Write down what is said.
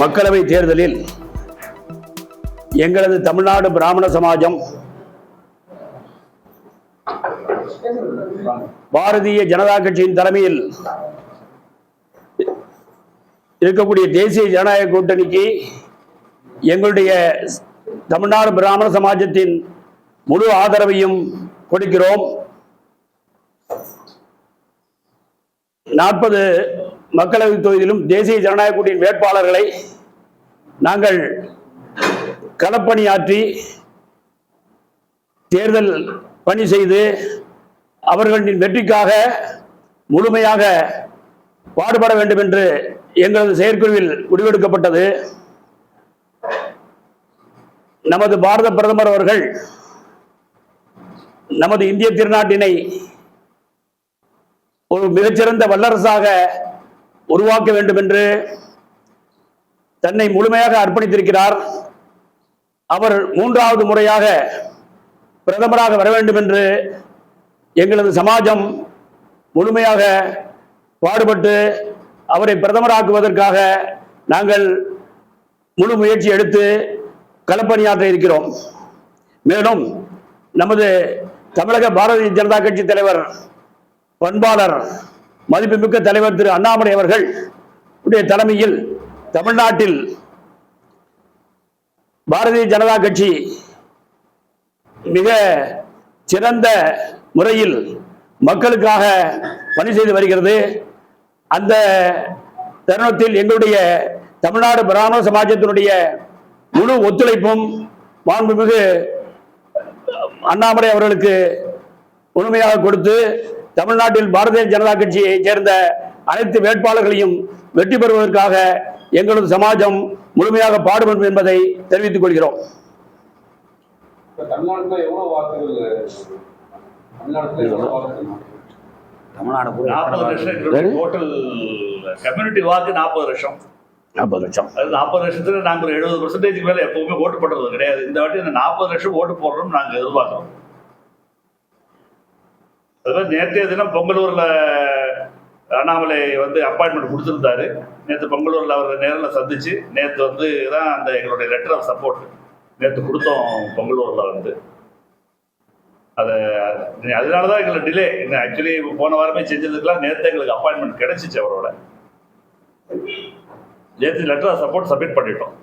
மக்களவை தேர்தலில் எங்களது தமிழ்நாடு பிராமண சமாஜம் பாரதிய ஜனதா கட்சியின் தலைமையில் இருக்கக்கூடிய தேசிய ஜனநாயக கூட்டணிக்கு எங்களுடைய தமிழ்நாடு பிராமண சமாஜத்தின் முழு ஆதரவையும் கொடுக்கிறோம். நாற்பது மக்களவை தொகுதியிலும் தேசிய ஜனநாயக கூட்டின் வேட்பாளர்களை நாங்கள் களப்பணியாற்றி தேர்தல் பணி செய்து அவர்களின் வெற்றிக்காக முழுமையாக பாடுபட வேண்டும் என்று எங்களது செயற்குழுவில் முடிவெடுக்கப்பட்டது. நமது பாரத பிரதமர் அவர்கள் நமது இந்திய திருநாட்டினை ஒரு மிகச்சிறந்த வல்லரசாக உருவாக்க வேண்டும் என்று தன்னை முழுமையாக அர்ப்பணித்திருக்கிறார். அவர் மூன்றாவது முறையாக பிரதமராக வர வேண்டும் என்று எங்களது சமாஜம் முழுமையாக பாடுபட்டு அவரை பிரதமராக்குவதற்காக நாங்கள் முழு முயற்சி எடுத்து களப்பணியாற்ற இருக்கிறோம். மேலும் நமது தமிழக பாரதிய ஜனதா கட்சி தலைவர் பண்பாளர் மதிப்புமிக்க தலைவர் திரு அண்ணாமலை அவர்கள் உடைய தலைமையில் தமிழ்நாட்டில் பாரதிய ஜனதா கட்சி மிக சிறந்த முறையில் மக்களுக்காக பணி செய்து வருகிறது. அந்த தருணத்தில் எங்களுடைய தமிழ்நாடு பிராமண சமாஜத்தினுடைய முழு ஒத்துழைப்பும் மாண்புமிகு அண்ணாமலை அவர்களுக்கு முழுமையாக கொடுத்து தமிழ்நாட்டில் பாரதிய ஜனதா கட்சியைச் சேர்ந்த அனைத்து வேட்பாளர்களையும் வெற்றி பெறுவதற்காக எங்களது சமாஜம் முழுமையாக பாடுபடும் என்பதை தெரிவித்துக் கொள்கிறோம். டோட்டல் கம்யூனிட்டி வாக்கு நாற்பது லட்சம். நாற்பது லட்சம். அது நாற்பது லட்சத்துல நாங்க ஒரு எழுபது பர்சன்டேஜ் மேல எப்பவுமே ஓட்டு போடுறது கிடையாது. இந்த வாட்டி இந்த நாற்பது லட்சம் ஓட்டு போடுறோம் நாங்க எதிர்பார்க்கிறோம். அதாவது நேற்றைய தினம் பொங்கலூரில் அண்ணாமலை வந்து அப்பாயின்மெண்ட் கொடுத்துருந்தாரு. நேற்று பொங்கலூரில் அவரை நேரில் சந்திச்சு நேற்று வந்து தான் அந்த எங்களுடைய லெட்டர் ஆஃப் சப்போர்ட் நேற்று கொடுத்தோம் பொங்கலூரில் வந்து. அதை அதனால தான் எங்களுக்கு டிலே ஆக்சுவலி போன வாரமே செஞ்சதுக்கெல்லாம் நேற்று எங்களுக்கு அப்பாயின்மெண்ட் கிடைச்சிச்சு அவரோட. நேற்று லெட்டர் சப்போர்ட் சப்மிட் பண்ணிட்டோம்.